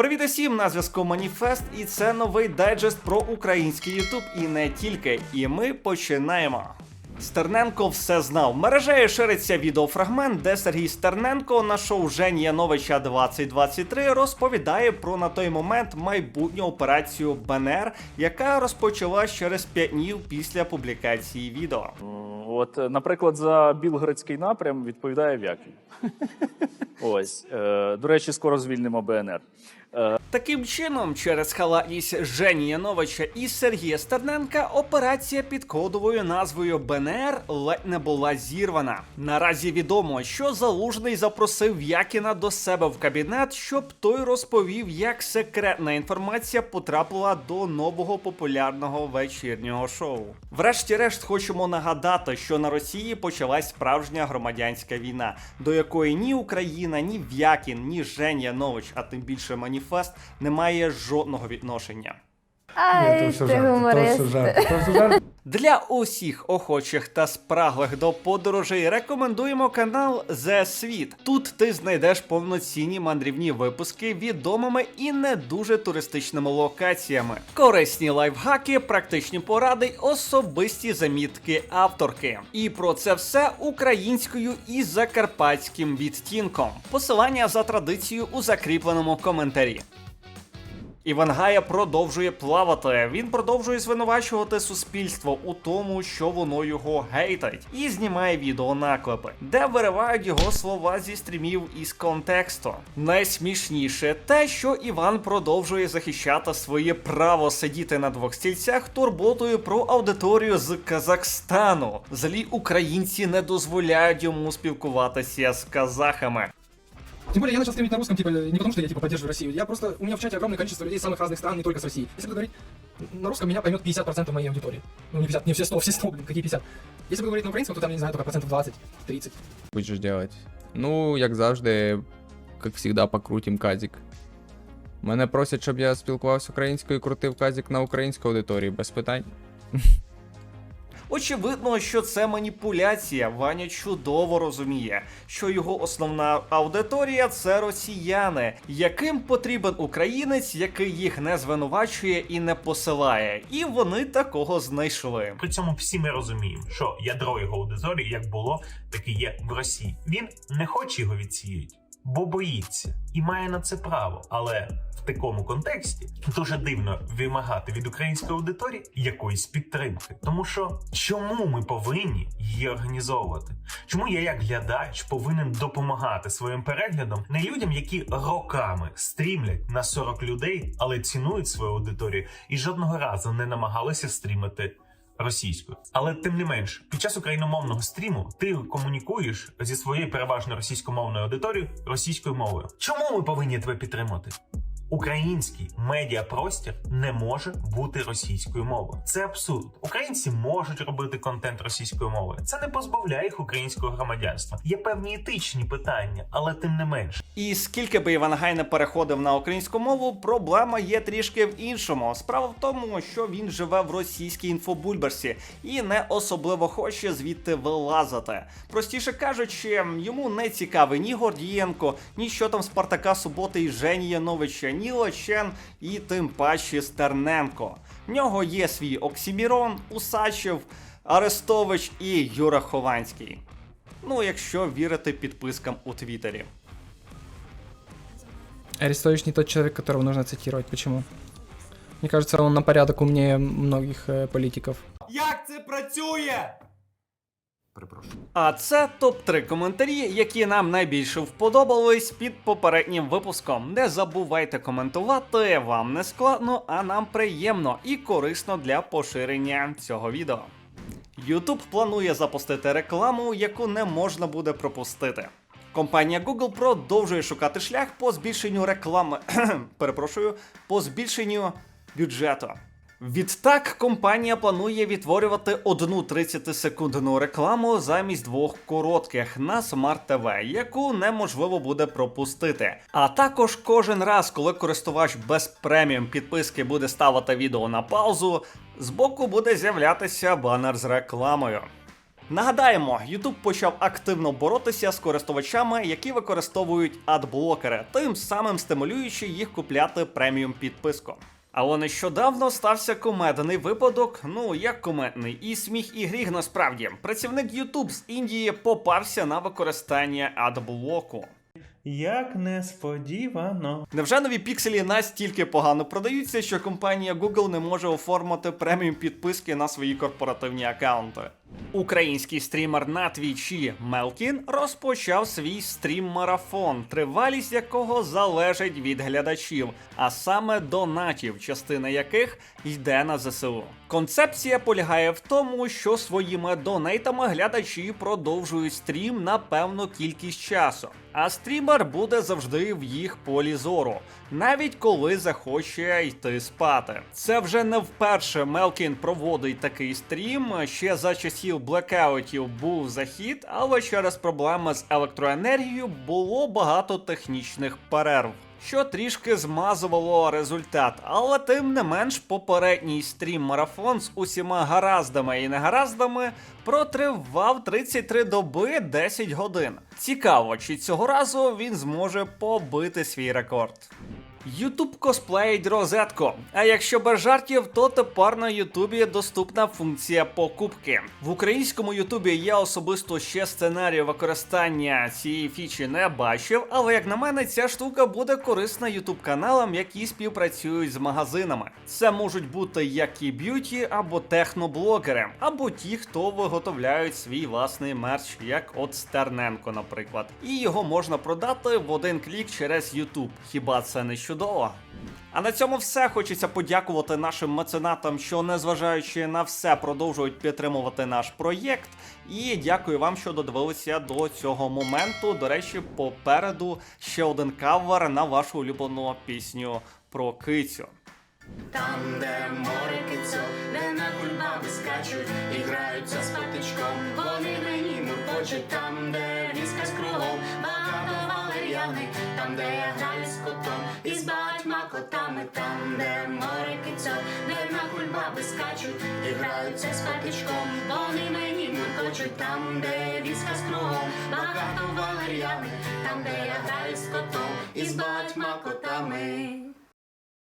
Привіт усім! На зв'язку Маніфест, і це новий дайджест про український Ютуб і не тільки. І ми починаємо. Стерненко все знав. Мережею шириться відеофрагмент, де Сергій Стерненко на шоу Жені Яновича 2023 розповідає про на той момент майбутню операцію БНР, яка розпочалась через 5 днів після публікації відео. От, е, наприклад, за Білгородський напрям відповідає Вяків. Ось. Е, до речі, скоро звільнимо БНР. Таким чином, через халатність Жені Яновича і Сергія Стерненка операція під кодовою назвою БНР ледь не була зірвана. Наразі відомо, що Залужний запросив Якіна до себе в кабінет, щоб той розповів, як секретна інформація потрапила до нового популярного вечірнього шоу. Врешті-решт, хочемо нагадати, що на Росії почалась справжня громадянська війна, до якої ні Україна, ні В'якін, ні Жень Янович, а тим більше Маніфест не має жодного відношення. Ай, Ні, то все ти жарт, гуморист. Для усіх охочих та спраглих до подорожей рекомендуємо канал The Світ. Тут ти знайдеш повноцінні мандрівні випуски відомими і не дуже туристичними локаціями, корисні лайфхаки, практичні поради, й особисті замітки авторки. І про це все українською і закарпатським відтінком. Посилання за традицією у закріпленому коментарі. Івангая продовжує плавати. Він продовжує звинувачувати суспільство у тому, що воно його гейтить, і знімає відео наклепи, де виривають його слова зі стрімів із контексту. Найсмішніше те, що Іван продовжує захищати своє право сидіти на двох стільцях турботою про аудиторію з Казахстану. Злі українці не дозволяють йому спілкуватися з казахами. Тем более я начал стримить на русском, типа, не потому что я, типа, поддерживаю Россию. Я просто, у меня в чате огромное количество людей из самых разных стран, не только с России. Если бы говорить на русском, меня поймет 50% моей аудитории. Ну, не 50, не все 100, все 100, блин, какие 50. Если бы говорить на украинском, то там, я не знаю, только процентов 20, 30. Будеш делать? Ну, як завжди, як завжди, покрутим казик. Мене просять, щоб я спілкувався українською і крутив казик на українську аудиторію, без питань. Очевидно, що це маніпуляція. Ваня чудово розуміє, що його основна аудиторія це росіяни, яким потрібен українець, який їх не звинувачує і не посилає. І вони такого знайшли. При цьому всі ми розуміємо, що ядро його аудиторії, як було, так і є в Росії. Він не хоче його відсіяти, бо боїться і має на це право. Але в такому контексті дуже дивно вимагати від української аудиторії якоїсь підтримки. Тому що чому ми повинні її організовувати? Чому я, як глядач, повинен допомагати своїм переглядом не людям, які роками стрімлять на 40 людей, але цінують свою аудиторію і жодного разу не намагалися стрімити російською. Але тим не менш, під час україномовного стріму ти комунікуєш зі своєю переважно російськомовною аудиторією російською мовою. Чому ми повинні тебе підтримати? Український медіапростір не може бути російською мовою. Це абсурд. Українці можуть робити контент російською мовою. Це не позбавляє їх українського громадянства. Є певні етичні питання, але тим не менш. І скільки би Іван Гай не переходив на українську мову, проблема є трішки в іншому. Справа в тому, що він живе в російській інфобульберсі і не особливо хоче звідти вилазити. Простіше кажучи, йому не цікавий ні Гордієнко, ні що там Спартака Суботи і Жені Яновича, ні Лочен і тим паче Стерненко. В нього є свій Оксімірон, Усачев, Арестович і Юра Хованський. Ну, якщо вірити підпискам у Твіттері. Арестович не тот человек, которого нужно цитировать. Почему? Мне кажется, он на порядок умнее многих э, политиков. Як це працює? А це топ-3 коментарі, які нам найбільше вподобались під попереднім випуском. Не забувайте коментувати, вам не складно, а нам приємно і корисно для поширення цього відео. YouTube планує запустити рекламу, яку не можна буде пропустити. Компанія Google продовжує шукати шлях по збільшенню реклами. Перепрошую, по збільшенню бюджету. Відтак, компанія планує відтворювати одну 30-секундну рекламу замість двох коротких на Smart TV, яку неможливо буде пропустити. А також кожен раз, коли користувач без преміум підписки буде ставити відео на паузу, збоку буде з'являтися банер з рекламою. Нагадаємо, YouTube почав активно боротися з користувачами, які використовують адблокери, тим самим стимулюючи їх купляти преміум підписку. Але нещодавно стався комедний випадок. Ну як комедний, і сміх, і гріх насправді. Працівник YouTube з Індії попався на використання адблоку. Як несподівано. Невже нові пікселі настільки погано продаються, що компанія Google не може оформити преміум підписки на свої корпоративні аккаунти? Український стрімер на твічі Мелкін розпочав свій стрім-марафон, тривалість якого залежить від глядачів, а саме донатів, частина яких йде на ЗСУ. Концепція полягає в тому, що своїми донейтами глядачі продовжують стрім на певну кількість часу, а стрімер буде завжди в їх полі зору, навіть коли захоче йти спати. Це вже не вперше Мелкін проводить такий стрім. Ще за часів блекаутів був захід, але через проблеми з електроенергією було багато технічних перерв. Що трішки змазувало результат, але тим не менш попередній стрім-марафон з усіма гараздами і негараздами протривав 33 доби 10 годин. Цікаво, чи цього разу він зможе побити свій рекорд. Ютуб косплеїть розетку. А якщо без жартів, то тепер на Ютубі доступна функція покупки. В українському Ютубі я особисто ще сценарію використання цієї фічі не бачив, але як на мене, ця штука буде корисна Ютуб каналам, які співпрацюють з магазинами. Це можуть бути як і б'юті або техноблогери, або ті, хто виготовляють свій власний мерч, як от Стерненко, наприклад. І його можна продати в один клік через Ютуб. Хіба це не чудово? А на цьому все хочеться подякувати нашим меценатам, що незважаючи на все продовжують підтримувати наш проєкт. І дякую вам, що додивилися до цього моменту. До речі, попереду ще один кавер на вашу улюблену пісню про кицю. Там, де море кицьо, де на кульбаби скачуть і граються з патичком. Вони мені муркочуть там, де віска кругом, багато валер'яни, там, де багатьма там, де море кицьо, де на кульбаби скачуть і граються з патичком. Вони мені муркочуть там, де віска кругом, багато валер'яни, там, де я граю з котом і з багатьма котами.